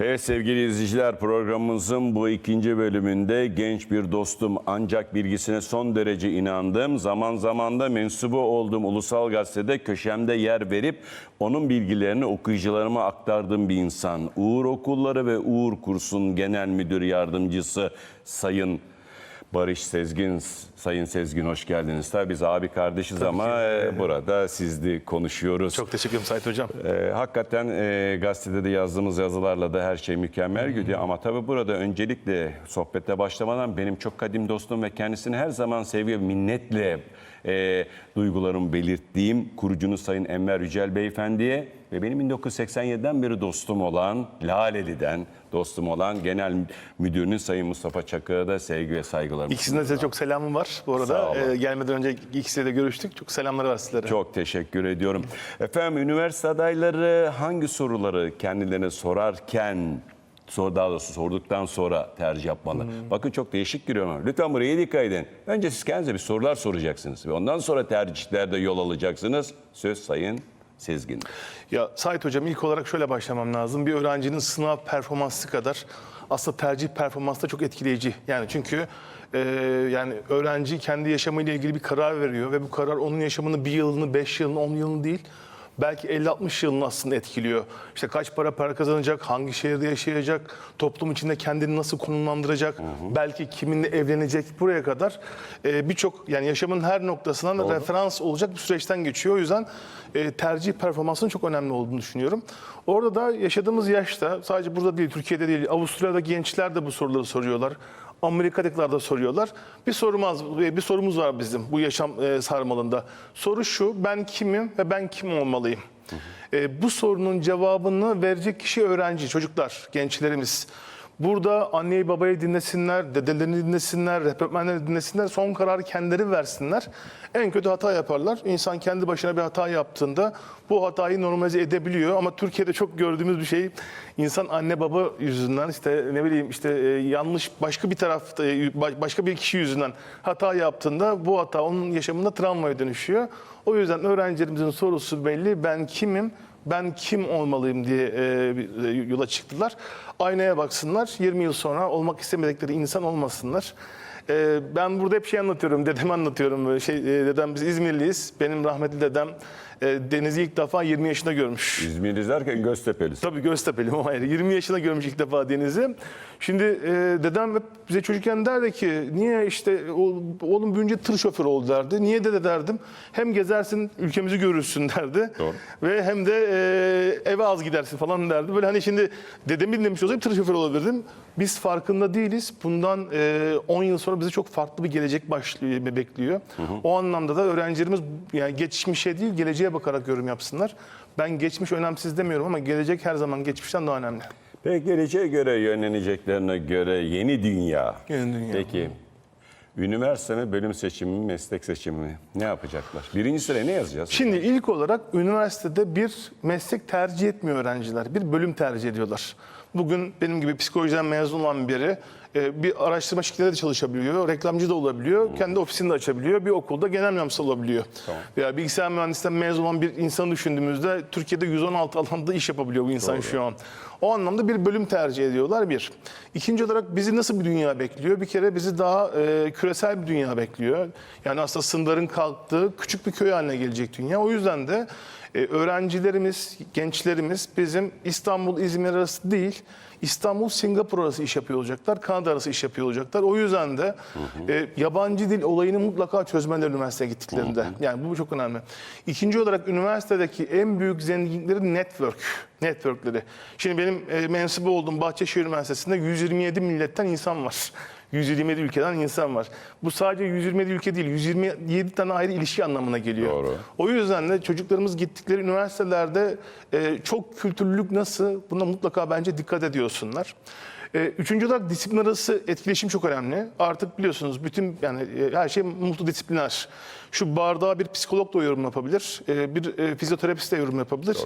Evet sevgili izleyiciler programımızın bu ikinci bölümünde genç bir dostum ancak bilgisine son derece inandığım zaman zaman da mensubu olduğum ulusal gazetede köşemde yer verip onun bilgilerini okuyucularıma aktardığım bir insan. Uğur Okulları ve Uğur Kurs'un genel müdür yardımcısı Sayın Barış Sezgin, Sayın Sezgin hoş geldiniz. Tabii biz abi kardeşiz ama e, burada sizli konuşuyoruz. Çok teşekkür ederim Sait Hocam. Ee, hakikaten e, gazetede de yazdığımız yazılarla da her şey mükemmel gidiyor. Ama tabii burada öncelikle sohbete başlamadan benim çok kadim dostum ve kendisini her zaman sevgi ve minnetle e, duygularımı belirttiğim kurucunuz Sayın Enver Yücel Beyefendi'ye ve benim 1987'den beri dostum olan, Laleli'den dostum olan Genel Müdürünün Sayın Mustafa Çakır'a da sevgi ve saygılarımı İkisine de size çok selamım var bu arada. Ee, gelmeden önce ikisiyle de görüştük. Çok selamları var sizlere. Çok teşekkür ediyorum. Efendim üniversite adayları hangi soruları kendilerine sorarken sor daha doğrusu sorduktan sonra tercih yapmalı. Bakın çok değişik giriyor ama lütfen buraya iyi dikkat edin. Önce siz kendinize bir sorular soracaksınız ve ondan sonra tercihlerde yol alacaksınız. Söz Sayın Sezgin. Ya Sait Hocam ilk olarak şöyle başlamam lazım. Bir öğrencinin sınav performansı kadar aslında tercih performansı da çok etkileyici. Yani çünkü e, yani öğrenci kendi yaşamıyla ilgili bir karar veriyor ve bu karar onun yaşamını bir yılını, beş yılını, on yılını değil belki 50-60 yılını aslında etkiliyor. İşte kaç para para kazanacak, hangi şehirde yaşayacak, toplum içinde kendini nasıl konumlandıracak, belki kiminle evlenecek buraya kadar e, birçok yani yaşamın her noktasından da referans olacak bir süreçten geçiyor. O yüzden e, tercih performansının çok önemli olduğunu düşünüyorum. Orada da yaşadığımız yaşta sadece burada değil, Türkiye'de değil, Avusturya'da gençler de bu soruları soruyorlar. Amerika'dakiler de soruyorlar. Bir sorumuz, bir sorumuz var bizim bu yaşam e, sarmalında. Soru şu, ben kimim ve ben kim olmalıyım? E, bu sorunun cevabını verecek kişi öğrenci, çocuklar, gençlerimiz. Burada anneyi babayı dinlesinler, dedelerini dinlesinler, rehbermenleri dinlesinler, son kararı kendileri versinler. En kötü hata yaparlar. İnsan kendi başına bir hata yaptığında bu hatayı normalize edebiliyor. Ama Türkiye'de çok gördüğümüz bir şey, insan anne baba yüzünden işte ne bileyim işte e, yanlış başka bir tarafta, e, baş- başka bir kişi yüzünden hata yaptığında bu hata onun yaşamında travmaya dönüşüyor. O yüzden öğrencilerimizin sorusu belli. Ben kimim? Ben kim olmalıyım diye e, e, yola çıktılar. Aynaya baksınlar, 20 yıl sonra olmak istemedikleri insan olmasınlar. E, ben burada hep şey anlatıyorum, dedemi anlatıyorum. Şey, e, dedem biz İzmirliyiz. Benim rahmetli dedem e, denizi ilk defa 20 yaşında görmüş. İzmir izlerken Göztepe'lisin. Tabii Göztepe'liyim o ayrı. 20 yaşında görmüş ilk defa denizi. Şimdi e, dedem hep bize çocukken derdi ki niye işte oğlum büyünce tır şoförü ol derdi. Niye dede derdim. Hem gezersin ülkemizi görürsün derdi. Doğru. Ve hem de e, eve az gidersin falan derdi. Böyle hani şimdi dedemi dinlemiş olsaydım tır şoförü olabilirdim. Biz farkında değiliz. Bundan e, 10 yıl sonra bizi çok farklı bir gelecek başlıyor, bekliyor. O anlamda da öğrencilerimiz yani geçmişe değil geleceğe bakarak yorum yapsınlar. Ben geçmiş önemsiz demiyorum ama gelecek her zaman geçmişten daha önemli. Peki geleceğe göre yöneleceklerine göre yeni dünya. Yeni dünya. Peki üniversite mi, bölüm seçimi mi, meslek seçimi mi? Ne yapacaklar? Birinci sıraya ne yazacağız? Şimdi ilk olarak üniversitede bir meslek tercih etmiyor öğrenciler. Bir bölüm tercih ediyorlar. Bugün benim gibi psikolojiden mezun olan biri e, bir araştırma şirketinde de çalışabiliyor, reklamcı da olabiliyor, kendi ofisini de açabiliyor, bir okulda genel mühendis olabiliyor. Veya bilgisayar mühendisliğinden mezun olan bir insanı düşündüğümüzde Türkiye'de 116 alanda iş yapabiliyor bu insan şu an. O anlamda bir bölüm tercih ediyorlar bir. İkinci olarak bizi nasıl bir dünya bekliyor? Bir kere bizi daha e, küresel bir dünya bekliyor. Yani aslında sınırların kalktığı küçük bir köy haline gelecek dünya. O yüzden de e, öğrencilerimiz, gençlerimiz bizim İstanbul, İzmir arası değil, İstanbul, Singapur arası iş yapıyor olacaklar, Kanada arası iş yapıyor olacaklar. O yüzden de e, yabancı dil olayını mutlaka çözmeler üniversiteye gittiklerinde. Yani bu çok önemli. İkinci olarak üniversitedeki en büyük zenginlikleri network, networkleri. Şimdi benim e, mensubu olduğum Bahçeşehir Üniversitesi'nde 127 milletten insan var. 127 ülkeden insan var. Bu sadece 127 ülke değil, 127 tane ayrı ilişki anlamına geliyor. Doğru. O yüzden de çocuklarımız gittikleri üniversitelerde e, çok kültürlülük nasıl buna mutlaka bence dikkat ediyorsunlar. E, üçüncü olarak disiplin arası etkileşim çok önemli. Artık biliyorsunuz bütün yani e, her şey multidisipliner. Şu bardağa bir psikolog da yorum yapabilir, e, bir fizyoterapist de yorum yapabilir.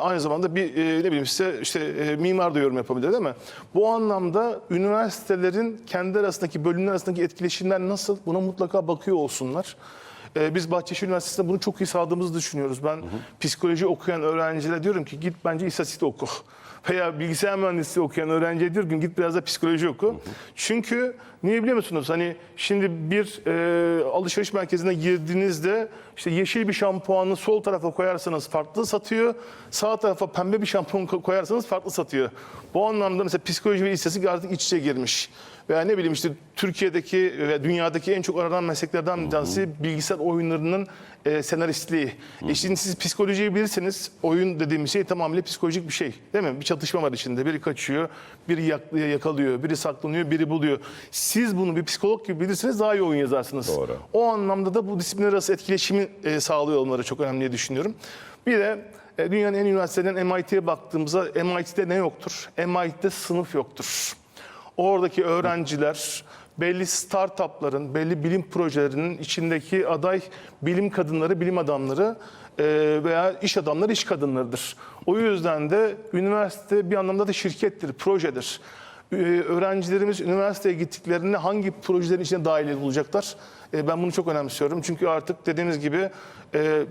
Aynı zamanda bir ne bileyim işte işte mimar da yorum yapabilir değil mi? Bu anlamda üniversitelerin kendi arasındaki bölümler arasındaki etkileşimler nasıl buna mutlaka bakıyor olsunlar. Ee, biz Bahçeşehir Üniversitesi'nde bunu çok iyi sağladığımızı düşünüyoruz. Ben psikoloji okuyan öğrencilere diyorum ki git bence istatistik oku. Veya bilgisayar mühendisliği okuyan öğrenciye diyorum ki git biraz da psikoloji oku. Çünkü niye biliyor musunuz? Hani şimdi bir e, alışveriş merkezine girdiğinizde işte yeşil bir şampuanı sol tarafa koyarsanız farklı satıyor. Sağ tarafa pembe bir şampuan ko- koyarsanız farklı satıyor. Bu anlamda mesela psikoloji ve istatistik artık iç içe girmiş. Veya ne bileyim işte Türkiye'deki ve dünyadaki en çok aranan mesleklerden bir tanesi bilgisayar oyunlarının e, senaristliği. E şimdi siz psikolojiyi bilirseniz oyun dediğimiz şey tamamıyla psikolojik bir şey. Değil mi? Bir çatışma var içinde. Biri kaçıyor, biri yak- yakalıyor, biri saklanıyor, biri buluyor. Siz bunu bir psikolog gibi bilirseniz daha iyi oyun yazarsınız. Doğru. O anlamda da bu disiplinler arası etkileşimi e, sağlıyor olmaları çok önemli diye düşünüyorum. Bir de e, dünyanın en üniversitelerinden MIT'ye baktığımızda MIT'de ne yoktur? MIT'de sınıf yoktur. Oradaki öğrenciler belli startupların, belli bilim projelerinin içindeki aday bilim kadınları, bilim adamları e, veya iş adamları, iş kadınlarıdır. O yüzden de üniversite bir anlamda da şirkettir, projedir. Öğrencilerimiz üniversiteye gittiklerinde hangi projelerin içine dahil olacaklar? Ee, Ben bunu çok önemsiyorum. Çünkü artık dediğimiz gibi e,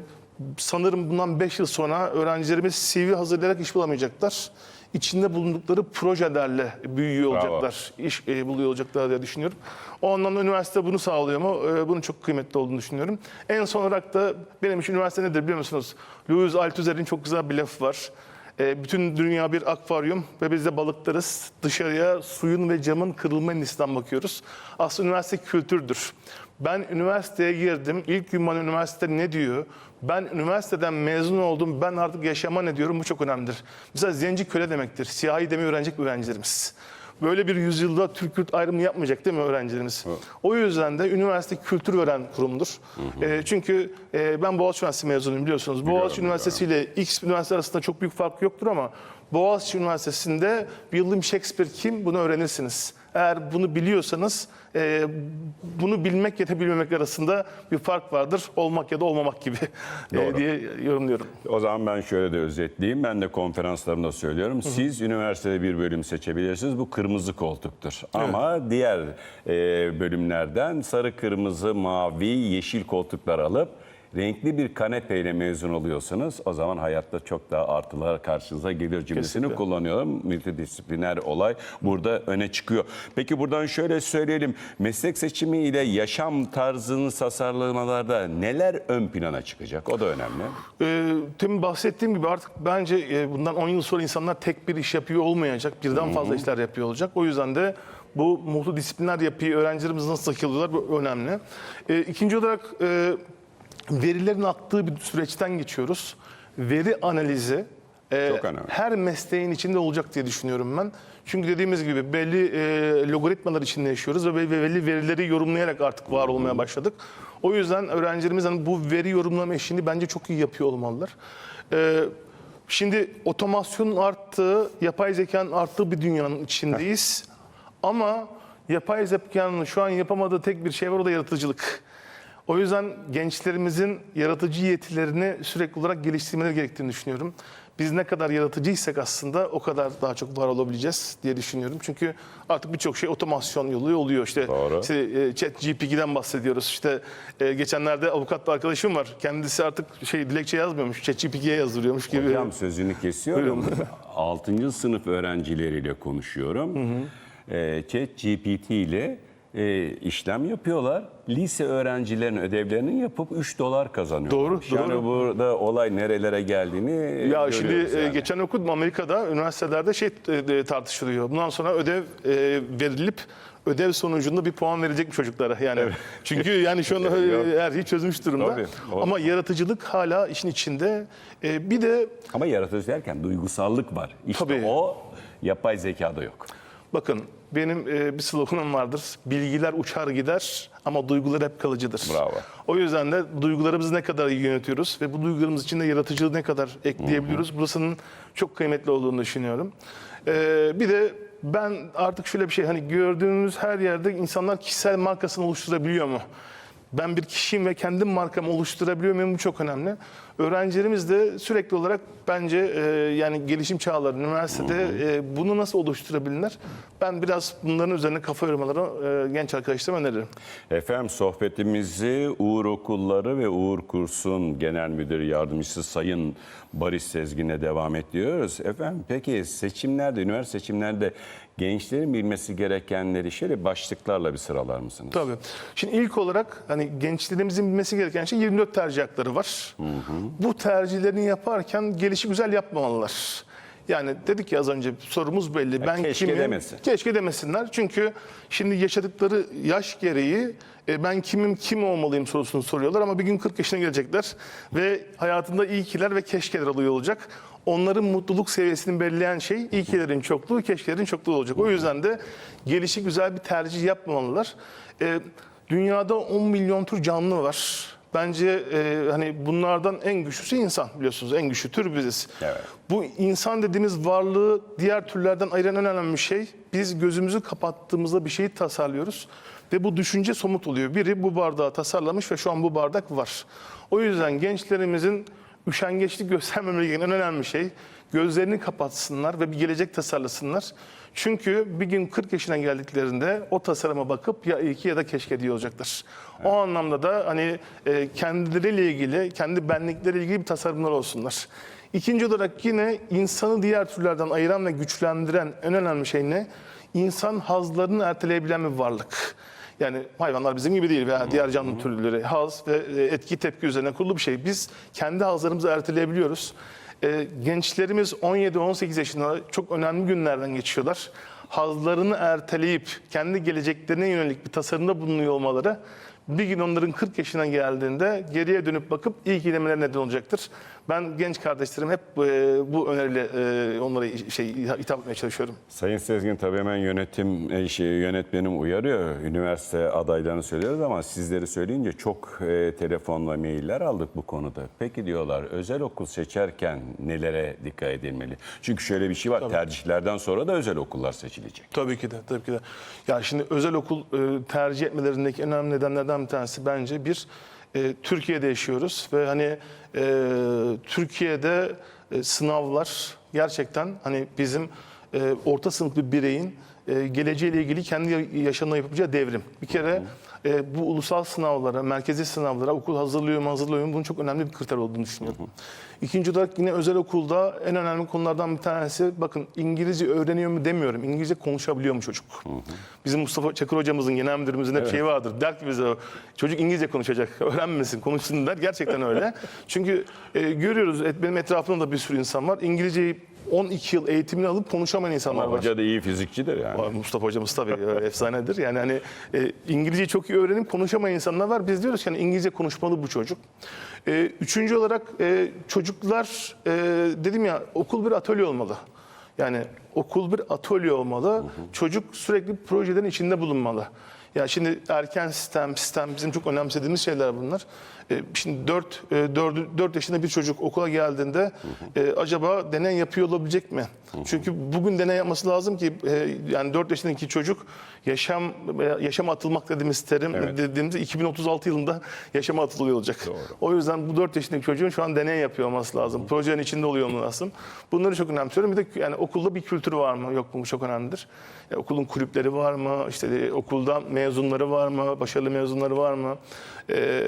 sanırım bundan 5 yıl sonra öğrencilerimiz CV hazırlayarak iş bulamayacaklar. İçinde bulundukları projelerle büyüyor Bravo. olacaklar, iş e, buluyor olacaklar diye düşünüyorum. O anlamda üniversite bunu sağlıyor mu? E, bunun çok kıymetli olduğunu düşünüyorum. En son olarak da benim için üniversite nedir biliyor musunuz? Louis Althusser'in çok güzel bir lafı var. E, bütün dünya bir akvaryum ve biz de balıklarız. Dışarıya suyun ve camın kırılma endişesinden bakıyoruz. Aslında üniversite kültürdür. Ben üniversiteye girdim. İlk gün bana üniversite ne diyor? Ben üniversiteden mezun oldum. Ben artık yaşama ne diyorum? Bu çok önemlidir. Mesela zenci köle demektir. Siyahi demeyi öğrenecek öğrencilerimiz. Böyle bir yüzyılda Türk-Kürt ayrımı yapmayacak değil mi öğrencilerimiz? O yüzden de üniversite kültür veren kurumdur. E, çünkü e, ben Boğaziçi Üniversitesi mezunuyum biliyorsunuz. Boğaziçi Üniversitesi ile X üniversite arasında çok büyük fark yoktur ama Boğaziçi Üniversitesi'nde William Shakespeare kim bunu öğrenirsiniz. Eğer bunu biliyorsanız e, bunu bilmek ya da bilmemek arasında bir fark vardır. Olmak ya da olmamak gibi e, Doğru. diye yorumluyorum. O zaman ben şöyle de özetleyeyim. Ben de konferanslarımda söylüyorum. Siz üniversitede bir bölüm seçebilirsiniz. Bu kırmızı koltuktur. Ama diğer e, bölümlerden sarı, kırmızı, mavi, yeşil koltuklar alıp renkli bir kanepeyle mezun oluyorsanız o zaman hayatta çok daha artılar karşınıza gelir cümlesini Kesinlikle. kullanıyorum. Multidisipliner olay burada öne çıkıyor. Peki buradan şöyle söyleyelim. Meslek seçimi ile yaşam tarzını tasarlamalarda neler ön plana çıkacak? O da önemli. Ee, Demin bahsettiğim gibi artık bence e, bundan 10 yıl sonra insanlar tek bir iş yapıyor olmayacak. Birden fazla işler yapıyor olacak. O yüzden de bu multidisipliner yapıyı öğrencilerimiz nasıl takılıyorlar bu önemli. Ee, İkinci olarak e, verilerin aktığı bir süreçten geçiyoruz. Veri analizi e, her mesleğin içinde olacak diye düşünüyorum ben. Çünkü dediğimiz gibi belli e, logaritmalar içinde yaşıyoruz ve belli, belli verileri yorumlayarak artık var olmaya başladık. O yüzden öğrencilerimiz hani bu veri yorumlama işini bence çok iyi yapıyor olmalılar. E, şimdi otomasyonun arttığı, yapay zekanın arttığı bir dünyanın içindeyiz. Ama yapay zekanın şu an yapamadığı tek bir şey var o da yaratıcılık. O yüzden gençlerimizin yaratıcı yetilerini sürekli olarak geliştirmeleri gerektiğini düşünüyorum. Biz ne kadar yaratıcıysak aslında o kadar daha çok var olabileceğiz diye düşünüyorum. Çünkü artık birçok şey otomasyon yolu oluyor. İşte, Doğru. işte e, chat GPT'den bahsediyoruz. İşte e, geçenlerde avukat bir arkadaşım var. Kendisi artık şey dilekçe yazmıyormuş. Chat GPT'ye yazdırıyormuş gibi. Hocam sözünü kesiyorum. 6. sınıf öğrencileriyle konuşuyorum. Ee, Chat GPT ile e, işlem yapıyorlar. Lise öğrencilerin ödevlerini yapıp 3 dolar kazanıyor. Doğru, Yani doğru. burada olay nerelere geldiğini Ya şimdi e, yani. geçen okudum Amerika'da üniversitelerde şey e, tartışılıyor. Bundan sonra ödev e, verilip ödev sonucunda bir puan verecek mi çocuklara yani. Çünkü yani şu an e, her şeyi çözmüş durumda. Tabii, Ama yaratıcılık hala işin içinde. E, bir de Ama yaratıcı derken duygusallık var. İşte Tabii. o yapay zekada yok. Bakın benim e, bir sloganım vardır. Bilgiler uçar gider ama duygular hep kalıcıdır. Bravo. O yüzden de duygularımızı ne kadar iyi yönetiyoruz ve bu duygularımız içinde yaratıcılığı ne kadar ekleyebiliyoruz. Burasının çok kıymetli olduğunu düşünüyorum. Ee, bir de ben artık şöyle bir şey hani gördüğümüz her yerde insanlar kişisel markasını oluşturabiliyor mu? Ben bir kişiyim ve kendim markamı oluşturabiliyor muyum? Bu çok önemli. Öğrencilerimiz de sürekli olarak bence e, yani gelişim çağları üniversitede e, bunu nasıl oluşturabilirler? Ben biraz bunların üzerine kafa yormaları e, genç arkadaşlarıma öneririm. Efendim sohbetimizi Uğur Okulları ve Uğur Kurs'un Genel Müdür Yardımcısı Sayın Barış Sezgin'e devam ediyoruz. Efendim peki seçimlerde, üniversite seçimlerde gençlerin bilmesi gerekenleri şöyle başlıklarla bir sıralar mısınız? Tabii. Şimdi ilk olarak hani gençlerimizin bilmesi gereken şey 24 tercih hakları var. Bu tercihlerini yaparken gelişi güzel yapmamalılar. Yani dedik ya az önce sorumuz belli. ben keşke kimim? demesin. Keşke demesinler. Çünkü şimdi yaşadıkları yaş gereği e, ben kimim kim olmalıyım sorusunu soruyorlar ama bir gün 40 yaşına gelecekler ve hayatında iyi kiler ve keşkeler alıyor olacak. Onların mutluluk seviyesini belirleyen şey iyi kilerin çokluğu, keşkelerin çokluğu olacak. O yüzden de gelişi güzel bir tercih yapmamalılar. E, dünyada 10 milyon tür canlı var. Bence e, hani bunlardan en güçlüsü insan biliyorsunuz. En güçlü tür biziz. Evet. Bu insan dediğimiz varlığı diğer türlerden ayıran en önemli şey biz gözümüzü kapattığımızda bir şeyi tasarlıyoruz ve bu düşünce somut oluyor. Biri bu bardağı tasarlamış ve şu an bu bardak var. O yüzden gençlerimizin üşengeçlik göstermemeleri en önemli şey gözlerini kapatsınlar ve bir gelecek tasarlasınlar. Çünkü bir gün 40 yaşına geldiklerinde o tasarıma bakıp ya iyi ki ya da keşke diyor olacaklar. O anlamda da hani e, kendileriyle ilgili, kendi benlikleriyle ilgili bir tasarımlar olsunlar. İkinci olarak yine insanı diğer türlerden ayıran ve güçlendiren en önemli şey ne? İnsan hazlarını erteleyebilen bir varlık. Yani hayvanlar bizim gibi değil veya diğer canlı türleri haz ve e, etki tepki üzerine kurulu bir şey. Biz kendi hazlarımızı erteleyebiliyoruz. E, gençlerimiz 17-18 yaşında çok önemli günlerden geçiyorlar. Hazlarını erteleyip kendi geleceklerine yönelik bir tasarımda bulunuyor olmaları bir gün onların 40 yaşına geldiğinde geriye dönüp bakıp iyi ki neden olacaktır. Ben genç kardeşlerim hep e, bu öneriyle e, onlara şey hitap etmeye çalışıyorum. Sayın Sezgin tabii hemen yönetim e, şey, yönetmenim uyarıyor. Üniversite adaylarını söylüyoruz ama sizleri söyleyince çok e, telefonla mailler aldık bu konuda. Peki diyorlar özel okul seçerken nelere dikkat edilmeli? Çünkü şöyle bir şey var tercihlerden sonra da özel okullar seçilecek. Tabii ki de, tabii ki de. Yani şimdi özel okul e, tercih etmelerindeki en önemli nedenlerden bir tanesi bence bir e, Türkiye'de yaşıyoruz ve hani e, Türkiye'de e, sınavlar gerçekten hani bizim e, orta sınıf bir bireyin e, geleceğiyle ilgili kendi yaşamına yapacağı devrim. Bir kere e, bu ulusal sınavlara, merkezi sınavlara okul hazırlıyor mu hazırlıyor mu bunun çok önemli bir kriter olduğunu düşünüyorum. İkinci olarak yine özel okulda en önemli konulardan bir tanesi bakın İngilizce öğreniyor mu demiyorum. İngilizce konuşabiliyor mu çocuk? Bizim Mustafa Çakır hocamızın genel müdürümüzün hep şeyi vardır. Der ki bize çocuk İngilizce konuşacak. Öğrenmesin, konuşsun der. Gerçekten öyle. Çünkü e, görüyoruz et- benim etrafımda da bir sürü insan var. İngilizceyi 12 yıl eğitimini alıp konuşamayan insanlar var. Hoca da iyi fizikçidir yani. Var, Mustafa hocamız tabii e, efsanedir. Yani hani e, İngilizceyi çok iyi öğrenip konuşamayan insanlar var. Biz diyoruz ki hani İngilizce konuşmalı bu çocuk. E, üçüncü olarak e, çocuklar e, dedim ya okul bir atölye olmalı. Yani okul bir atölye olmalı. Çocuk sürekli projelerin içinde bulunmalı. Ya şimdi erken sistem, sistem bizim çok önemsediğimiz şeyler bunlar. E, şimdi 4, 4, 4 yaşında bir çocuk okula geldiğinde e, acaba deney yapıyor olabilecek mi? Çünkü bugün deney yapması lazım ki e, yani 4 yaşındaki çocuk yaşam yaşama atılmak dediğimiz terim Evet. dediğimizde 2036 yılında yaşama atılıyor olacak. O yüzden bu 4 yaşındaki çocuğun şu an deney yapıyor olması lazım. Projenin içinde oluyor olması lazım. Bunları çok önemsiyorum. Bir de yani okulda bir kültür var mı? Yok mu? Çok önemlidir. Ya, okulun kulüpleri var mı? İşte okuldan mezunları var mı? Başarılı mezunları var mı? E,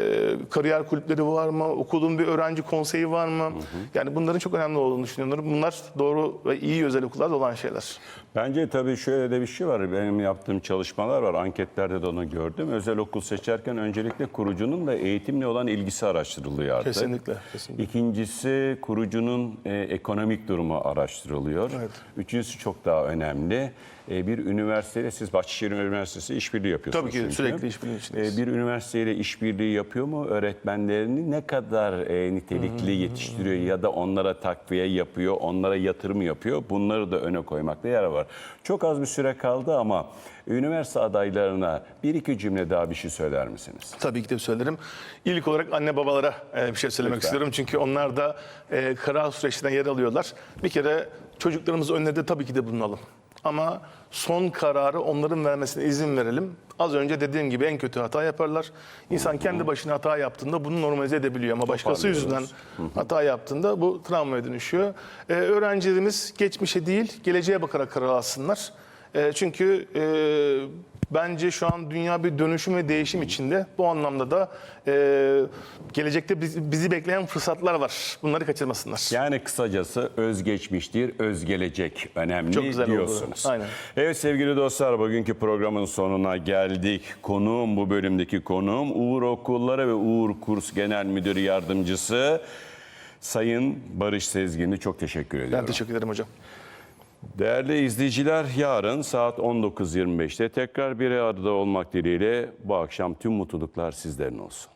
kariyer kulüpleri var mı? Okulun bir öğrenci konseyi var mı? Yani bunların çok önemli olduğunu düşünüyorum. Bunlar doğru ve iyi özel okullarda olan şeyler. Bence tabii şöyle de bir şey var. Benim yaptığım çalışmalar var. Anketlerde de onu gördüm. Özel okul seçerken öncelikle kurucunun da eğitimle olan ilgisi araştırılıyor artık. Kesinlikle, kesinlikle. İkincisi kurucunun e, ekonomik durumu araştırılıyor. Evet. Üçüncüsü çok daha önemli. E, bir üniversiteyle siz Bahçeşehir Üniversitesi işbirliği yapıyorsunuz. Tabii ki, çünkü. sürekli işbirliği içindeyiz. E, bir üniversiteyle işbirliği yapıyor mu? Öğretmenlerini ne kadar e, nitelikli yetiştiriyor ya da onlara takviye yapıyor, onlara yatırım yapıyor? Bunları da öne koymakta yer var. Çok az bir süre kaldı ama üniversite adaylarına bir iki cümle daha bir şey söyler misiniz? Tabii ki de söylerim. İlk olarak anne babalara e, bir şey söylemek Lütfen. istiyorum. Çünkü onlar da e, karar süreçlerine yer alıyorlar. Bir kere çocuklarımız önlerinde tabii ki de bulunalım. Ama son kararı onların vermesine izin verelim. Az önce dediğim gibi en kötü hata yaparlar. İnsan kendi başına hata yaptığında bunu normalize edebiliyor ama başkası yüzünden hata yaptığında bu travmaya dönüşüyor. Ee, öğrencilerimiz geçmişe değil geleceğe bakarak karar alsınlar. Ee, çünkü e, bence şu an dünya bir dönüşüm ve değişim içinde. Bu anlamda da e, gelecekte bizi, bizi bekleyen fırsatlar var. Bunları kaçırmasınlar. Yani kısacası özgeçmiştir, özgelecek önemli Çok güzel oldu. diyorsunuz. Aynen. Evet sevgili dostlar bugünkü programın sonuna geldik. Konuğum bu bölümdeki konuğum Uğur Okulları ve Uğur Kurs Genel Müdürü Yardımcısı Sayın Barış Sezgin'i çok teşekkür ediyorum. Ben teşekkür ederim hocam. Değerli izleyiciler yarın saat 19.25'te tekrar bir arada olmak dileğiyle bu akşam tüm mutluluklar sizlerin olsun.